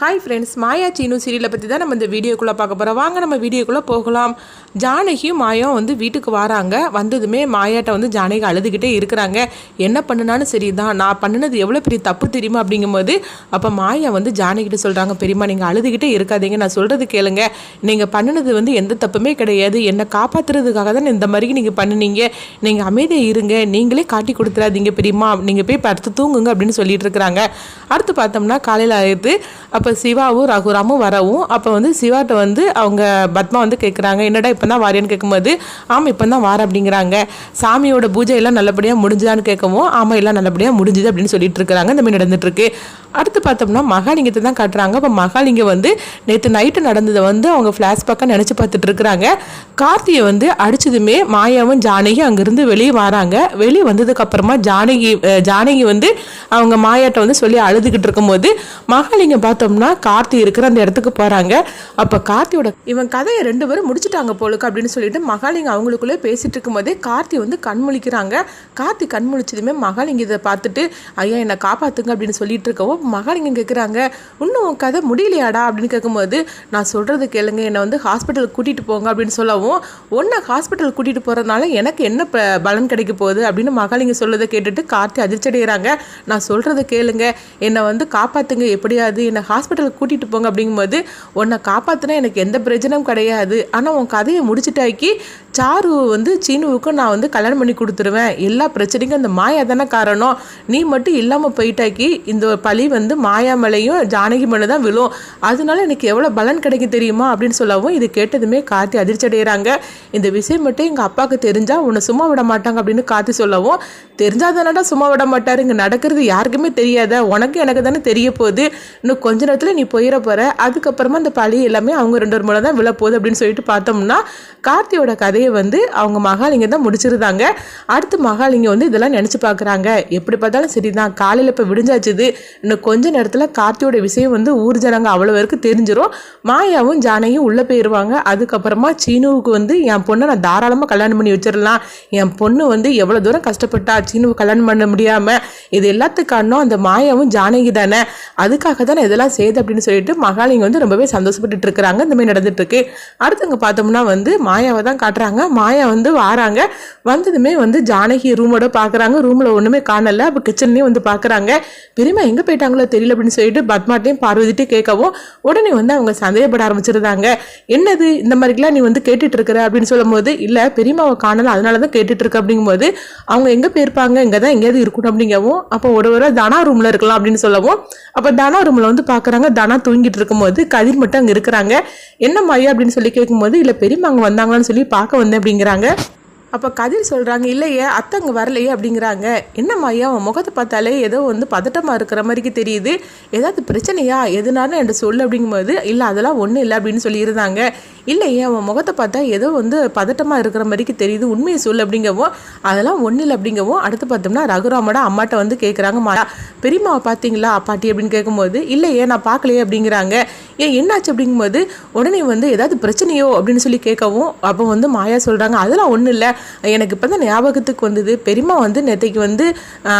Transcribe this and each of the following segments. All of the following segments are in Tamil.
ஹாய் ஃப்ரெண்ட்ஸ் மாயா சீனு சீரியலை பற்றி தான் நம்ம இந்த வீடியோக்குள்ளே பார்க்க போகிறோம் வாங்க நம்ம வீடியோக்குள்ளே போகலாம். ஜானகியும் மாயாவும் வந்து வீட்டுக்கு வராங்க. வந்ததுமே மாயாட்ட வந்து ஜானகி அழுதுகிட்டே இருக்கிறாங்க. என்ன பண்ணுனாலும் சரி தான் நான் பண்ணினது எவ்வளோ பெரிய தப்பு தெரியுமா அப்படிங்கும்போது அப்போ மாயா வந்து ஜானகிட்ட சொல்கிறாங்க பெரியம்மா நீங்கள் அழுதுகிட்டே இருக்காதீங்க. நான் சொல்கிறது கேளுங்க. நீங்கள் பண்ணினது வந்து எந்த தப்புமே கிடையாது. என்னை காப்பாற்றுறதுக்காக தான் இந்த மாதிரி நீங்கள் பண்ணினீங்க. நீங்கள் அமைதியாக இருங்க. நீங்களே காட்டி கொடுத்துறாதீங்க பெரியம்மா. நீங்கள் போய் படுத்து தூங்குங்க அப்படின்னு சொல்லிட்டு இருக்கிறாங்க. அடுத்து பார்த்தோம்னா காலையில் ஆயிடுது. அப்போ சிவாவும் ரகுராமும் வரவும் அப்போ வந்து சிவாட்ட வந்து அவங்க பத்மா வந்து கேட்குறாங்க என்னடா இப்போ தான் வாரியான்னு கேட்கும்போது ஆமாம் இப்போ தான் வார அப்படிங்கிறாங்க. சாமியோட பூஜை எல்லாம் நல்லபடியாக முடிஞ்சுதான்னு கேட்கவும் ஆமாம் எல்லாம் நல்லபடியாக முடிஞ்சுது அப்படின்னு சொல்லிட்டு இருக்கிறாங்க. இந்த மாதிரி நடந்துட்டுருக்கு. அடுத்து பார்த்தோம்னா மகாலிங்கத்தை தான் காட்டுறாங்க. அப்போ மகாலிங்கம் வந்து நேற்று நைட்டு நடந்ததை வந்து அவங்க ஃப்ளாஷ்பேக்காக நினச்சி பார்த்துட்டு இருக்கிறாங்க. கார்த்தியை வந்து அடிச்சதுமே மாயாவும் ஜானகி அங்கேருந்து வெளியே வராங்க. வெளியே வந்ததுக்கப்புறமா ஜானகி ஜானகி வந்து அவங்க மாயாட்ட வந்து சொல்லி அழுதுகிட்டு இருக்கும்போது மகாலிங்கம் பார்த்தோம்னா கார்த்தி இருக்கிற அந்த இடத்துக்கு போகிறாங்க அப்போ கார்த்தியோட இவன் கதையை ரெண்டு பேரும் முடிச்சுட்டாங்க போலுக்கு அப்படின்னு சொல்லிட்டு மகாலிங்க அவங்களுக்குள்ளே பேசிட்டு இருக்கும்போதே கார்த்தி வந்து கண்முழிக்கிறாங்க கார்த்தி கண் முழிச்சதுமே இதை பார்த்துட்டு ஐயா என்னை காப்பாற்றுங்க அப்படின்னு சொல்லிட்டு இருக்கவும் மகாலிங்க கேட்குறாங்க இன்னும் உன் கதை முடியலையாடா? அப்படின்னு கேட்கும்போது நான் சொல்கிறது கேளுங்க என்னை வந்து ஹாஸ்பிட்டலுக்கு கூட்டிகிட்டு போங்க அப்படின்னு சொல்லவும் ஒன்றை ஹாஸ்பிட்டல் கூட்டிகிட்டு போகிறதுனால எனக்கு என்ன ப- பலன் கிடைக்க போகுது? அப்படின்னு மகாலிங்க சொல்லதை கேட்டுட்டு கார்த்தி அதிர்ச்சி அடைகிறாங்க நான் சொல்கிறத கேளுங்க என்னை வந்து காப்பாற்றுங்க எப்படியாவது என்னை ஹாஸ்பிட்டலுக்கு கூட்டிகிட்டு போங்க அப்படிங்கும்போது உன்னை காப்பாற்றினா எனக்கு எந்த பிரச்சனையும் கிடையாது. ஆனால் உன் கதையை முடிச்சிட்டாக்கி சாரு வந்து சீனுவுக்கும் நான் வந்து கல்யாணம் பண்ணி கொடுத்துருவேன். எல்லா பிரச்சனைக்கும் அந்த மாயா தானே காரணம். நீ மட்டும் இல்லாமல் போயிட்டாக்கி இந்த பழி வந்து மாயா மலையும் ஜானகி மலை தான் விழும். அதனால எனக்கு எவ்வளோ பலன் கிடைக்கும் தெரியுமா? அப்படின்னு சொல்லவும் இது கேட்டதுமே கார்த்தி அதிர்ச்சி அடைகிறாங்க. இந்த விஷயம் மட்டும் எங்கள் அப்பாவுக்கு தெரிஞ்சால் உன்னை சும்மா விட மாட்டாங்க. அப்படின்னு கார்த்தி சொல்லவும் தெரிஞ்சாதானடா சும்மா விட மாட்டார். இங்கே நடக்கிறது யாருக்குமே தெரியாத. உனக்கு எனக்கு தானே தெரிய போகுது. இன்னும் கொஞ்ச நேரத்தில் நீ போயிட போகிற அதுக்கப்புறமா அந்த பழி எல்லாமே அவங்க ரெண்டு ஒரு மூலம் தான் விழப்போகுது அப்படின்னு சொல்லிட்டு பார்த்தோம்னா கார்த்தியோட கதையை வந்து அவங்க மகாலிங்க தான் முடிச்சிருந்தாங்க. அடுத்து மகாலிங்க வந்து இதெல்லாம் நினச்சி பார்க்குறாங்க. எப்படி பார்த்தாலும் சரி தான் காலையில் இப்போ விடிஞ்சாச்சுது இன்னும் கொஞ்ச நேரத்தில் கார்த்தியோட விஷயம் வந்து ஊர் ஜனங்க அவ்வளோ பேருக்கு தெரிஞ்சிடும் மாயாவும் ஜானையும் உள்ளே போயிடுவாங்க அதுக்கப்புறமா சீனுவுக்கு வந்து என் பொண்ணை நான் தாராளமாக கல்யாணம் பண்ணி வச்சிடலாம். என் பொண்ணு வந்து எவ்வளோ தூரம் கஷ்டப்பட்டா சீனுவை கல்யாணம் பண்ண முடியாமல் இது எல்லாத்துக்கானோ காரணம் அந்த மாயாவும் ஜானகி தானே. அதுக்காக தான் இதெல்லாம் செய்யுது அப்படின்னு சொல்லிட்டு மகாலிங்க வந்து ரொம்பவே சந்தோஷப்பட்டு இருக்கிறாங்க. இந்த மாதிரி நடந்துட்டு இருக்கு அடுத்தவங்க பார்த்தோம்னா வந்து மாயாவை தான் காட்டுறாங்க. மாயா வந்து வாராங்க. வந்ததுமே வந்து ஜானகி ரூமோட பார்க்குறாங்க ரூமில் ஒன்றுமே காணல. அப்போ கிச்சன்லேயும் வந்து பார்க்குறாங்க பெரியம்மா எங்கே போயிட்டாங்களோ தெரியல அப்படின்னு சொல்லிட்டு பத்மாட்டையும் பார்வதிட்டையும் கேட்கவும் உடனே வந்து அவங்க சந்தேகப்பட ஆரம்பிச்சிருந்தாங்க. என்னது? இந்த மாதிரிலாம் நீ வந்து கேட்டுட்டு இருக்கிற? அப்படின்னு சொல்லும்போது இல்லை பெரியம்மாவை காணல. அதனால தான் கேட்டுட்டு இருக்க அப்படிங்கும்போது அவங்க எங்கே போயிருப்பாங்க? இங்கே தான் எங்கேயாவது இருக்கணும் அப்படிங்கவும் அப்போ ஒரு ஒரு தனா ரூமில் இருக்கலாம் அப்படின்னு சொல்லவும் அப்போ தனா ரூமில் வந்து பார்க்குறாங்க தனா தூங்கிட்டு இருக்கும்போது கதிர் மட்டும் அங்கே இருக்கிறாங்க. என்ன மாயா அப்படின்னு சொல்லி கேட்கும்போது இல்லை பெரியம்மா அங்கே வந்தாங்களான்னு சொல்லி பார்க்க வந்தேன் அப்படிங்கிறாங்க. அப்போ கதிர் சொல்கிறாங்க இல்லையே அத்தை அங்கே வரலையே அப்படிங்கிறாங்க. என்னம்மா ஐயா முகத்தை பார்த்தாலே ஏதோ வந்து பதட்டமாக இருக்கிற மாதிரிக்கு தெரியுது. ஏதாவது பிரச்சனையா? எதுனாலும் என்கிட்ட சொல்லு அப்படிங்கும்போது இல்லை அதெல்லாம் ஒன்றும் இல்லை அப்படின்னு சொல்லியிருந்தாங்க. இல்லையே அவன் முகத்தை பார்த்தா ஏதோ வந்து பதட்டமாக இருக்கிற மாதிரிக்கு தெரியுது. உண்மையை சொல்லு அப்படிங்கவும் அதெல்லாம் ஒன்றும் இல்லை அப்படிங்கவும் அடுத்து பார்த்தோம்னா ரகுராமோட அம்மாட்ட வந்து கேட்குறாங்க மாடா பெரியம்மாவை பார்த்தீங்களா பாட்டி? அப்படின்னு கேட்கும்போது இல்லையே நான் பார்க்கலையே அப்படிங்கிறாங்க. ஏன் என்னாச்சு? அப்படிங்கும்போது உடனே வந்து ஏதாவது பிரச்சனையோ? அப்படின்னு சொல்லி கேட்கவும் அப்போ வந்து மாயா சொல்கிறாங்க அதெல்லாம் ஒன்றும் இல்லை. எனக்கு இப்போ தான் ஞாபகத்துக்கு வந்தது பெரியம்மா வந்து நேற்றைக்கு வந்து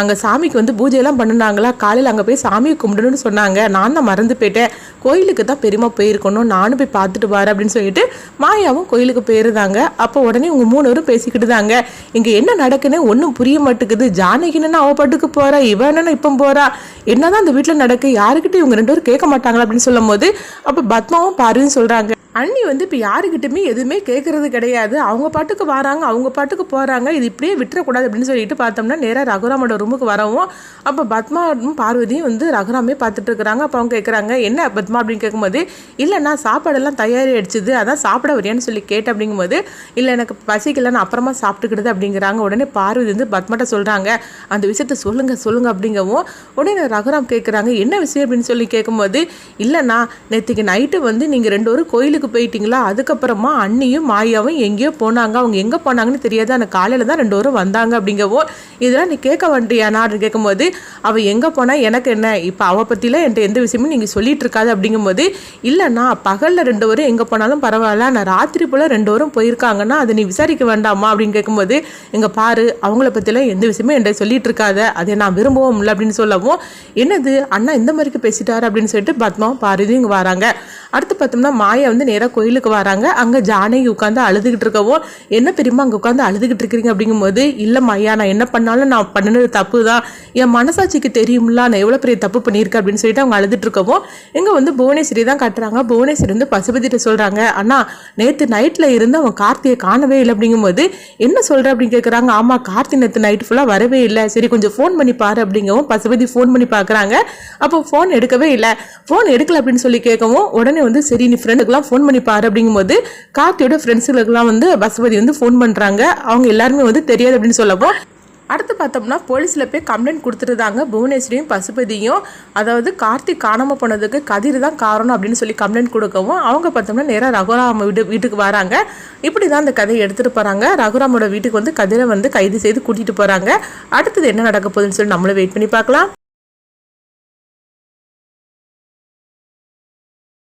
அங்கே சாமிக்கு வந்து பூஜையெல்லாம் பண்ணினாங்களா? காலையில் அங்கே போய் சாமியை கும்பிடணும்னு சொன்னாங்க. நான் தான் மறந்து போயிட்டேன். கோயிலுக்கு தான் பெரியம்மா போயிருக்கணும். நானும் போய் பார்த்துட்டு வரேன் அப்படின்னு சொல்லிட்டு மாயாவும் கோயிலுக்கு போயிருந்தாங்க. அப்போ உடனே உங்கள் மூணு பேரும் பேசிக்கிட்டு தாங்க. இங்கே என்ன நடக்குன்னு ஒன்றும் புரிய மாட்டேங்குது. ஜானகின்னு அவ பாட்டுக்கு போகிறா இவன் என்னன்னா இப்போ என்ன என்னதான் அந்த வீட்டில் நடக்கு யாருக்கிட்டையும் இவங்க ரெண்டு பேரும் கேட்க மாட்டாங்களா அப்படின்னு சொல்லும் போது அப்போ பத்மாவும் பாருன்னு சொல்கிறாங்க அண்ணி வந்து இப்போ யாருக்கிட்டுமே எதுவுமே கேட்குறது கிடையாது. அவங்க பாட்டுக்கு வராங்க அவங்க பாட்டுக்கு போகிறாங்க இது இப்படியே விட்டுறக்கூடாது அப்படின்னு சொல்லிட்டு பார்த்தோம்னா நேராக ரகுராமோட ரூமுக்கு வரவும் அப்போ பத்மாவும் பார்வதியும் வந்து ரகுராமே பார்த்துட்டு இருக்கிறாங்க. அப்போ அவங்க கேட்குறாங்க என்ன பத்மா? அப்படின்னு கேட்கும்போது இல்லைண்ணா சாப்பாடெல்லாம் தயாரி அடிச்சுது அதான் சாப்பிட வரியான்னு சொல்லி கேட்டேன். அப்படிங்கும்போது இல்லை எனக்கு பசிக்கல நான் அப்புறமா சாப்பிட்டுக்கிடுது. அப்படிங்கிறாங்க. உடனே பார்வதி வந்து பத்மாட்ட சொல்கிறாங்க அந்த விஷயத்த சொல்லுங்கள் சொல்லுங்கள் அப்படிங்கவும் உடனே ரகுராம் கேட்குறாங்க என்ன விஷயம்? அப்படின்னு சொல்லி கேட்கும்போது இல்லைண்ணா நேற்றுக்கு நைட்டு வந்து நீங்கள் ரெண்டு ஒரு கோயிலுக்கு வீட்டுக்கு போயிட்டீங்களா? அதுக்கப்புறமா அண்ணியும் மாயாவும் எங்கேயோ போனாங்க. அவங்க எங்கே போனாங்கன்னு தெரியாது. அந்த காலையில் தான் ரெண்டு வரும் வந்தாங்க அப்படிங்கவும் இதெல்லாம் நீ கேட்க வந்துட்டியானா அப்படின்னு கேட்கும்போது அவள் எங்கே போனால் எனக்கு என்ன? இப்போ அவள் பற்றிலாம் என்கிட்ட எந்த விஷயமும் நீங்கள் சொல்லிட்டு இருக்காது அப்படிங்கும்போது இல்லைண்ணா பகலில் ரெண்டு வரும் எங்கே போனாலும் பரவாயில்ல. நான் ராத்திரி போல் ரெண்டு வரும் போயிருக்காங்கன்னா அதை நீ விசாரிக்க வேண்டாமா? அப்படின்னு கேட்கும்போது எங்க பாரு அவங்கள பற்றிலாம் எந்த விஷயமும் என்கிட்ட சொல்லிட்டு இருக்காத. அதை நான் விரும்பவும் இல்லை. அப்படின்னு சொல்லவும் என்னது? அண்ணா இந்த மாதிரிக்கு பேசிட்டாரு. அப்படின்னு சொல்லிட்டு பத்மாவும் பாரதியும் இங்கே வராங்க. அடுத்து பார்த்தோம்னா மாயா வந்து நேராக கோயிலுக்கு வராங்க. அங்கே ஜானகி உட்காந்து அழுதுகிட்டு இருக்கவும் என்ன பெரியமா அங்கே உட்காந்து அழுதுகிட்டு இருக்கிறீங்க? அப்படிங்கும்போது இல்லை ஐயா நான் என்ன பண்ணாலும் நான் பண்ணினது தப்பு தான் என் மனசாட்சிக்கு தெரியும்ல நான் எவ்வளோ பெரிய தப்பு பண்ணியிருக்கேன் அப்படின்னு சொல்லிட்டு அவங்க அழுதுட்டு இருக்கவும் இங்கே வந்து புவனேஸ்வரி தான் கட்டுறாங்க. புவனேஸ்வரி வந்து பசுபதிட்ட சொல்கிறாங்க ஆனால் நேற்று நைட்டில் இருந்து அவன் கார்த்தியை காணவே இல்லை. அப்படிங்கும்போது என்ன சொல்கிற அப்படின்னு கேட்குறாங்க ஆமாம் கார்த்தி நேற்று நைட் ஃபுல்லாக வரவே இல்லை. சரி கொஞ்சம் ஃபோன் பண்ணி பாரு அப்படிங்கவும் பசுபதி ஃபோன் பண்ணி பார்க்குறாங்க அப்போ ஃபோன் எடுக்கவே இல்லை. ஃபோன் எடுக்கல அப்படின்னு சொல்லி கேட்கவும் உடனே வந்து சரி நீ ஃப்ரெண்டுக்கெல்லாம் ஃபோன் பண்ணி பாரு அப்படிங்கும்போது கார்த்தியோட ஃப்ரெண்ட்ஸுகளுக்கெல்லாம் வந்து பசுபதி வந்து ஃபோன் பண்ணுறாங்க அவங்க எல்லாருமே வந்து தெரியாது அப்படின்னு சொல்லப்போ அடுத்து பார்த்தோம்னா போலீஸில் போய் கம்ப்ளைண்ட் கொடுத்துருந்தாங்க புவனேஸ்வரியும் பசுபதியும். அதாவது கார்த்திக் காணாமல் போனதுக்கு கதிர் தான் காரணம் அப்படின்னு சொல்லி கம்ப்ளைண்ட் கொடுக்கவும் அவங்க பார்த்தோம்னா நேராக ரகுராம் வீடு வீட்டுக்கு வராங்க. இப்படி தான் அந்த கதையை எடுத்துகிட்டு போகிறாங்க ரகுராமோட வீட்டுக்கு வந்து கதிரை வந்து கைது செய்து கூட்டிகிட்டு போகிறாங்க அடுத்தது என்ன நடக்க போகுதுன்னு சொல்லி நம்மளும் வெயிட் பண்ணி பார்க்கலாம்.